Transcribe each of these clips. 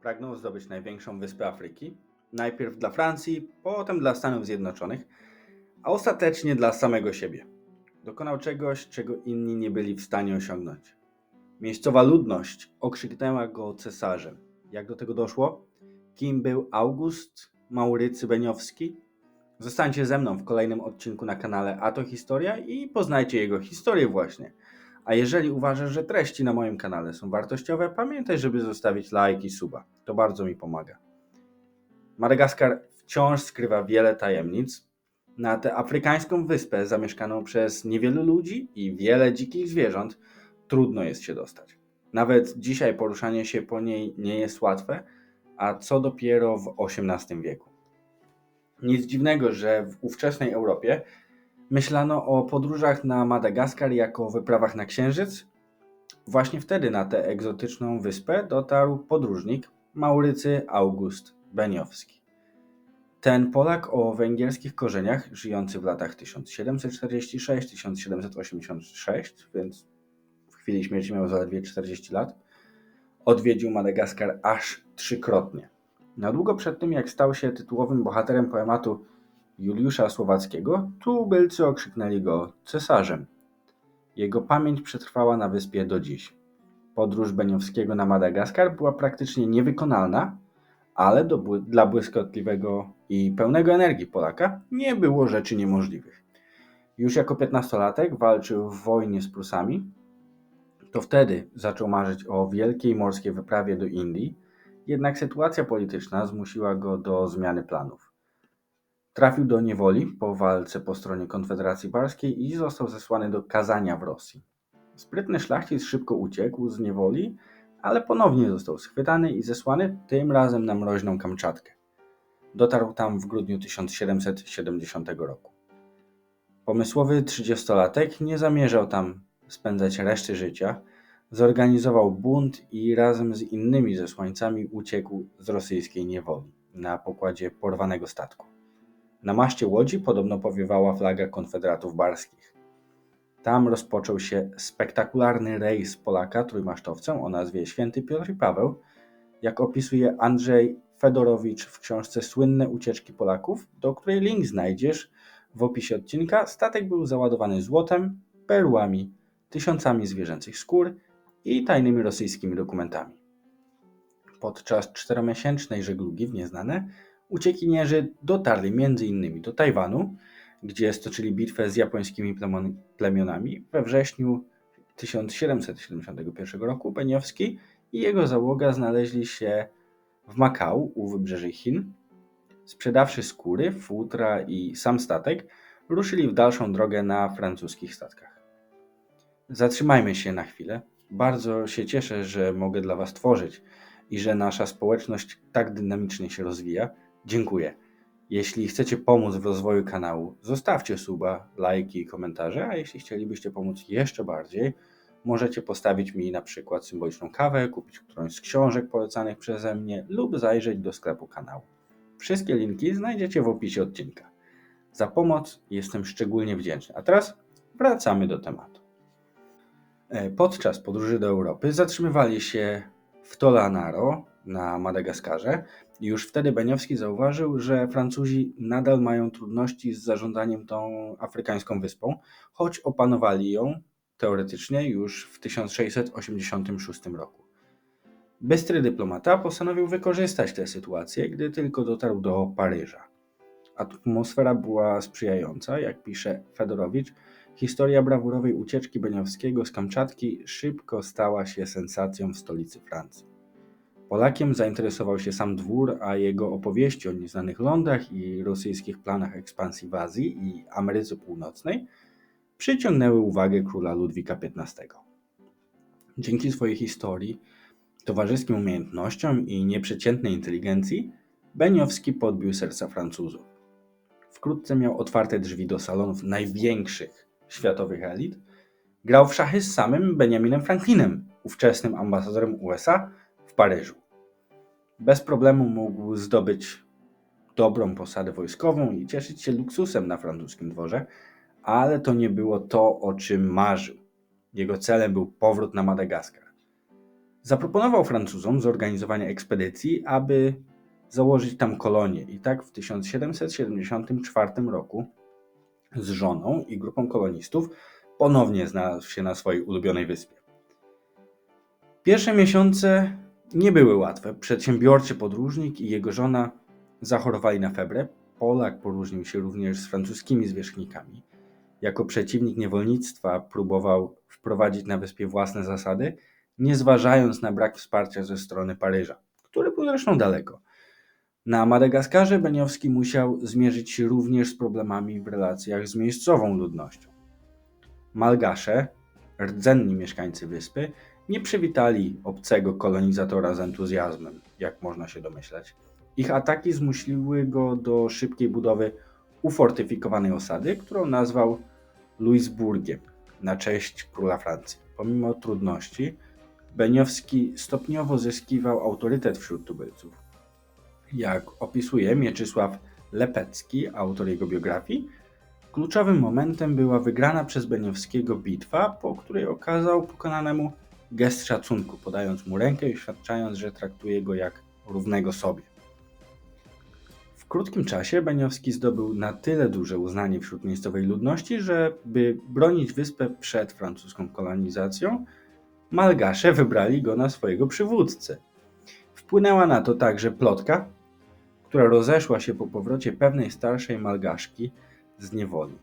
pragnął zdobyć największą wyspę Afryki. Najpierw dla Francji, potem dla Stanów Zjednoczonych, a ostatecznie dla samego siebie. Dokonał czegoś, czego inni nie byli w stanie osiągnąć. Miejscowa ludność okrzyknęła go cesarzem. Jak do tego doszło? Kim był August Maurycy Beniowski? Zostańcie ze mną w kolejnym odcinku na kanale A to Historia i poznajcie jego historię właśnie. A jeżeli uważasz, że treści na moim kanale są wartościowe, pamiętaj, żeby zostawić like i suba. To bardzo mi pomaga. Madagaskar wciąż skrywa wiele tajemnic. Na tę afrykańską wyspę zamieszkaną przez niewielu ludzi i wiele dzikich zwierząt trudno jest się dostać. Nawet dzisiaj poruszanie się po niej nie jest łatwe, a co dopiero w XVIII wieku. Nic dziwnego, że w ówczesnej Europie myślano o podróżach na Madagaskar jako wyprawach na Księżyc. Właśnie wtedy na tę egzotyczną wyspę dotarł podróżnik Maurycy August Beniowski. Ten Polak o węgierskich korzeniach, żyjący w latach 1746-1786, więc w chwili śmierci miał zaledwie 40 lat, odwiedził Madagaskar aż trzykrotnie. Na długo przed tym, jak stał się tytułowym bohaterem poematu Juliusza Słowackiego, tubylcy okrzyknęli go cesarzem. Jego pamięć przetrwała na wyspie do dziś. Podróż Beniowskiego na Madagaskar była praktycznie niewykonalna, ale do, dla błyskotliwego i pełnego energii Polaka nie było rzeczy niemożliwych. Już jako piętnastolatek walczył w wojnie z Prusami. To wtedy zaczął marzyć o wielkiej morskiej wyprawie do Indii, jednak sytuacja polityczna zmusiła go do zmiany planów. Trafił do niewoli po walce po stronie Konfederacji Barskiej i został zesłany do Kazania w Rosji. Sprytny szlachcic szybko uciekł z niewoli, ale ponownie został schwytany i zesłany tym razem na mroźną Kamczatkę. Dotarł tam w grudniu 1770 roku. Pomysłowy trzydziestolatek nie zamierzał tam spędzać reszty życia, zorganizował bunt i razem z innymi zesłańcami uciekł z rosyjskiej niewoli na pokładzie porwanego statku. Na maszcie łodzi podobno powiewała flaga konfederatów barskich. Tam rozpoczął się spektakularny rejs Polaka trójmasztowcem o nazwie Święty Piotr i Paweł, jak opisuje Andrzej Fedorowicz w książce Słynne ucieczki Polaków, do której link znajdziesz w opisie odcinka. Statek był załadowany złotem, perłami, tysiącami zwierzęcych skór i tajnymi rosyjskimi dokumentami. Podczas czteromiesięcznej żeglugi w nieznane uciekinierzy dotarli m.in. do Tajwanu, gdzie stoczyli bitwę z japońskimi plemionami. We wrześniu 1771 roku Beniowski i jego załoga znaleźli się w Makau u wybrzeży Chin. Sprzedawszy skóry, futra i sam statek, ruszyli w dalszą drogę na francuskich statkach. Zatrzymajmy się na chwilę. Bardzo się cieszę, że mogę dla Was tworzyć i że nasza społeczność tak dynamicznie się rozwija. Dziękuję. Jeśli chcecie pomóc w rozwoju kanału, zostawcie suba, lajki i komentarze, a jeśli chcielibyście pomóc jeszcze bardziej, możecie postawić mi na przykład symboliczną kawę, kupić którąś z książek polecanych przeze mnie lub zajrzeć do sklepu kanału. Wszystkie linki znajdziecie w opisie odcinka. Za pomoc jestem szczególnie wdzięczny. A teraz wracamy do tematu. E, podczas podróży do Europy zatrzymywali się w Tolanaro na Madagaskarze. Już wtedy Beniowski zauważył, że Francuzi nadal mają trudności z zarządzaniem tą afrykańską wyspą, choć opanowali ją teoretycznie już w 1686 roku. Bystry dyplomata postanowił wykorzystać tę sytuację, gdy tylko dotarł do Paryża. Atmosfera była sprzyjająca, jak pisze Fedorowicz. Historia brawurowej ucieczki Beniowskiego z Kamczatki szybko stała się sensacją w stolicy Francji. Polakiem zainteresował się sam dwór, a jego opowieści o nieznanych lądach i rosyjskich planach ekspansji w Azji i Ameryce Północnej przyciągnęły uwagę króla Ludwika XV. Dzięki swojej historii, towarzyskim umiejętnościom i nieprzeciętnej inteligencji Beniowski podbił serca Francuzów. Wkrótce miał otwarte drzwi do salonów największych światowych elit. Grał w szachy z samym Benjaminem Franklinem, ówczesnym ambasadorem USA Paryżu. Bez problemu mógł zdobyć dobrą posadę wojskową i cieszyć się luksusem na francuskim dworze, ale to nie było to, o czym marzył. Jego celem był powrót na Madagaskar. Zaproponował Francuzom zorganizowanie ekspedycji, aby założyć tam kolonię i tak w 1774 roku z żoną i grupą kolonistów ponownie znalazł się na swojej ulubionej wyspie. Pierwsze miesiące nie były łatwe. Przedsiębiorczy podróżnik i jego żona zachorowali na febrę. Polak poróżnił się również z francuskimi zwierzchnikami. Jako przeciwnik niewolnictwa próbował wprowadzić na wyspie własne zasady, nie zważając na brak wsparcia ze strony Paryża, który był zresztą daleko. Na Madagaskarze Beniowski musiał zmierzyć się również z problemami w relacjach z miejscową ludnością. Malgasze, rdzenni mieszkańcy wyspy, nie przywitali obcego kolonizatora z entuzjazmem, jak można się domyślać. Ich ataki zmusiły go do szybkiej budowy ufortyfikowanej osady, którą nazwał Louisburgiem na cześć króla Francji. Pomimo trudności, Beniowski stopniowo zyskiwał autorytet wśród tubylców. Jak opisuje Mieczysław Lepecki, autor jego biografii, kluczowym momentem była wygrana przez Beniowskiego bitwa, po której okazał pokonanemu gest szacunku, podając mu rękę i oświadczając, że traktuje go jak równego sobie. W krótkim czasie Beniowski zdobył na tyle duże uznanie wśród miejscowej ludności, że by bronić wyspę przed francuską kolonizacją, Malgasze wybrali go na swojego przywódcę. Wpłynęła na to także plotka, która rozeszła się po powrocie pewnej starszej Malgaszki z niewoli.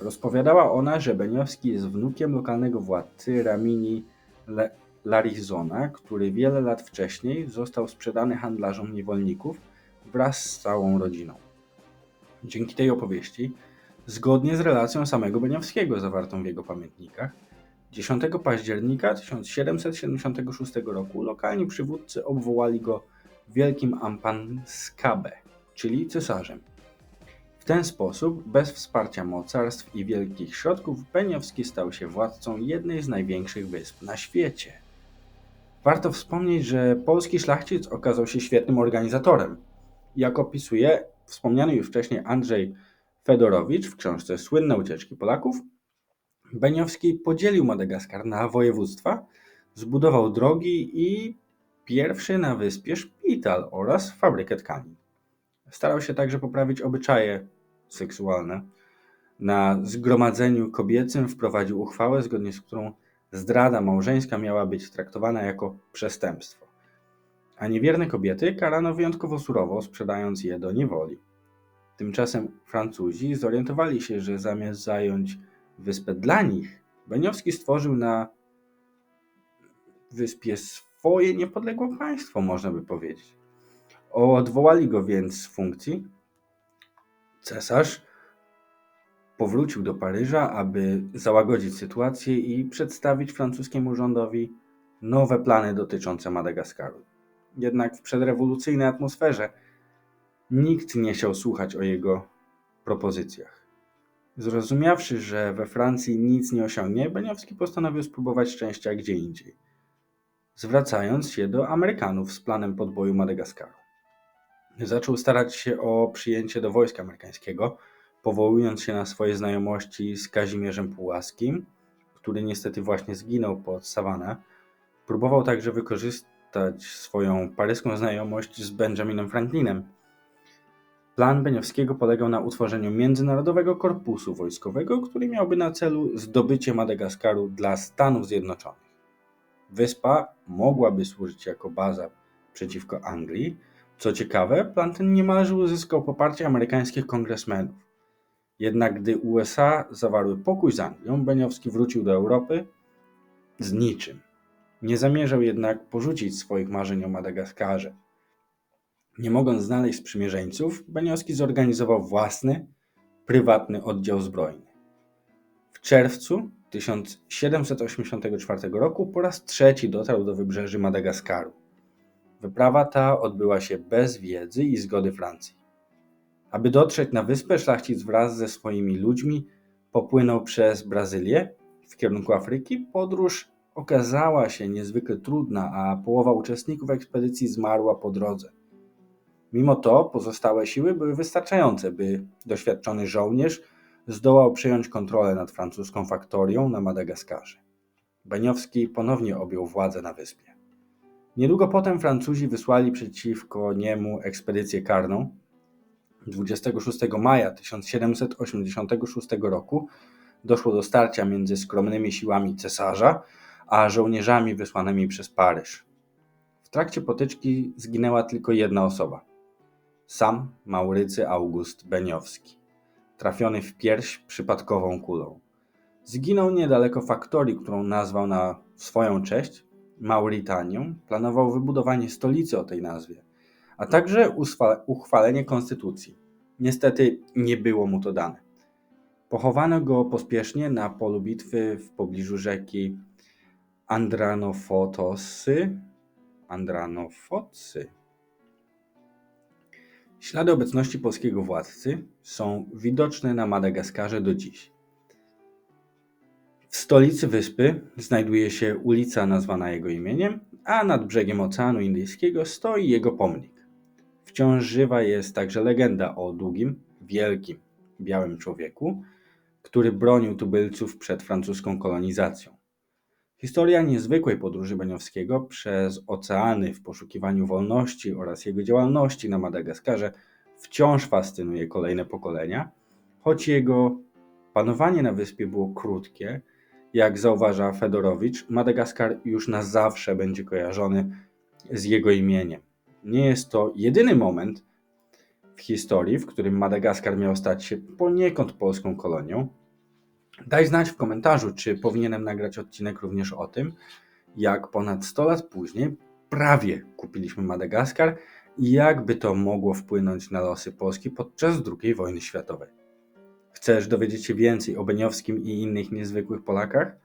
Rozpowiadała ona, że Beniowski jest wnukiem lokalnego władcy Ramini Larizona, który wiele lat wcześniej został sprzedany handlarzom niewolników wraz z całą rodziną. Dzięki tej opowieści, zgodnie z relacją samego Beniowskiego zawartą w jego pamiętnikach, 10 października 1776 roku lokalni przywódcy obwołali go wielkim Ampanskabe, czyli cesarzem. W ten sposób, bez wsparcia mocarstw i wielkich środków, Beniowski stał się władcą jednej z największych wysp na świecie. Warto wspomnieć, że polski szlachcic okazał się świetnym organizatorem. Jak opisuje wspomniany już wcześniej Andrzej Fedorowicz w książce Słynne ucieczki Polaków, Beniowski podzielił Madagaskar na województwa, zbudował drogi i pierwszy na wyspie szpital oraz fabrykę tkanin. Starał się także poprawić obyczaje seksualne. Na zgromadzeniu kobiecym wprowadził uchwałę, zgodnie z którą zdrada małżeńska miała być traktowana jako przestępstwo, a niewierne kobiety karano wyjątkowo surowo, sprzedając je do niewoli. Tymczasem Francuzi zorientowali się, że zamiast zająć wyspę dla nich, Beniowski stworzył na wyspie swoje niepodległe państwo, można by powiedzieć. Odwołali go więc z funkcji. Cesarz powrócił do Paryża, aby załagodzić sytuację i przedstawić francuskiemu rządowi nowe plany dotyczące Madagaskaru. Jednak w przedrewolucyjnej atmosferze nikt nie chciał słuchać o jego propozycjach. Zrozumiawszy, że we Francji nic nie osiągnie, Beniowski postanowił spróbować szczęścia gdzie indziej, zwracając się do Amerykanów z planem podboju Madagaskaru. Zaczął starać się o przyjęcie do wojska amerykańskiego, powołując się na swoje znajomości z Kazimierzem Pułaskim, który niestety właśnie zginął pod Savannah. Próbował także wykorzystać swoją paryską znajomość z Benjaminem Franklinem. Plan Beniowskiego polegał na utworzeniu międzynarodowego korpusu wojskowego, który miałby na celu zdobycie Madagaskaru dla Stanów Zjednoczonych. Wyspa mogłaby służyć jako baza przeciwko Anglii. Co ciekawe, plan ten niemalże uzyskał poparcie amerykańskich kongresmenów. Jednak gdy USA zawarły pokój z Anglią, Beniowski wrócił do Europy z niczym. Nie zamierzał jednak porzucić swoich marzeń o Madagaskarze. Nie mogąc znaleźć sprzymierzeńców, Beniowski zorganizował własny, prywatny oddział zbrojny. W czerwcu 1784 roku po raz trzeci dotarł do wybrzeży Madagaskaru. Wyprawa ta odbyła się bez wiedzy i zgody Francji. Aby dotrzeć na wyspę, szlachcic wraz ze swoimi ludźmi popłynął przez Brazylię w kierunku Afryki. Podróż okazała się niezwykle trudna, a połowa uczestników ekspedycji zmarła po drodze. Mimo to pozostałe siły były wystarczające, by doświadczony żołnierz zdołał przejąć kontrolę nad francuską faktorią na Madagaskarze. Beniowski ponownie objął władzę na wyspie. Niedługo potem Francuzi wysłali przeciwko niemu ekspedycję karną. 26 maja 1786 roku doszło do starcia między skromnymi siłami cesarza a żołnierzami wysłanymi przez Paryż. W trakcie potyczki zginęła tylko jedna osoba. Sam Maurycy August Beniowski, trafiony w pierś przypadkową kulą. Zginął niedaleko faktorii, którą nazwał na swoją cześć Mauritanią. Planował wybudowanie stolicy o tej nazwie, a także uchwalenie konstytucji. Niestety nie było mu to dane. Pochowano go pospiesznie na polu bitwy w pobliżu rzeki Andranofotosy. Andranofosy. Ślady obecności polskiego władcy są widoczne na Madagaskarze do dziś. W stolicy wyspy znajduje się ulica nazwana jego imieniem, a nad brzegiem Oceanu Indyjskiego stoi jego pomnik. Wciąż żywa jest także legenda o długim, wielkim, białym człowieku, który bronił tubylców przed francuską kolonizacją. Historia niezwykłej podróży Beniowskiego przez oceany w poszukiwaniu wolności oraz jego działalności na Madagaskarze wciąż fascynuje kolejne pokolenia, choć jego panowanie na wyspie było krótkie, jak zauważa Fedorowicz, Madagaskar już na zawsze będzie kojarzony z jego imieniem. Nie jest to jedyny moment w historii, w którym Madagaskar miał stać się poniekąd polską kolonią. Daj znać w komentarzu, czy powinienem nagrać odcinek również o tym, jak ponad 100 lat później prawie kupiliśmy Madagaskar i jak by to mogło wpłynąć na losy Polski podczas II wojny światowej. Chcesz dowiedzieć się więcej o Beniowskim i innych niezwykłych Polakach?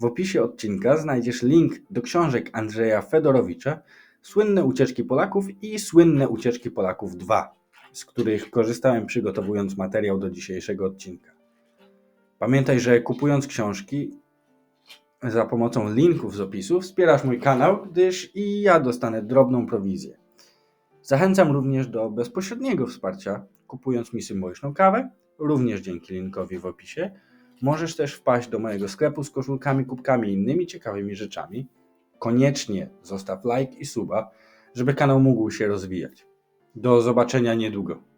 W opisie odcinka znajdziesz link do książek Andrzeja Fedorowicza Słynne ucieczki Polaków i Słynne ucieczki Polaków 2, z których korzystałem przygotowując materiał do dzisiejszego odcinka. Pamiętaj, że kupując książki za pomocą linków z opisu wspierasz mój kanał, gdyż i ja dostanę drobną prowizję. Zachęcam również do bezpośredniego wsparcia, kupując mi symboliczną kawę, również dzięki linkowi w opisie. Możesz też wpaść do mojego sklepu z koszulkami, kubkami i innymi ciekawymi rzeczami. Koniecznie zostaw like i suba, żeby kanał mógł się rozwijać. Do zobaczenia niedługo.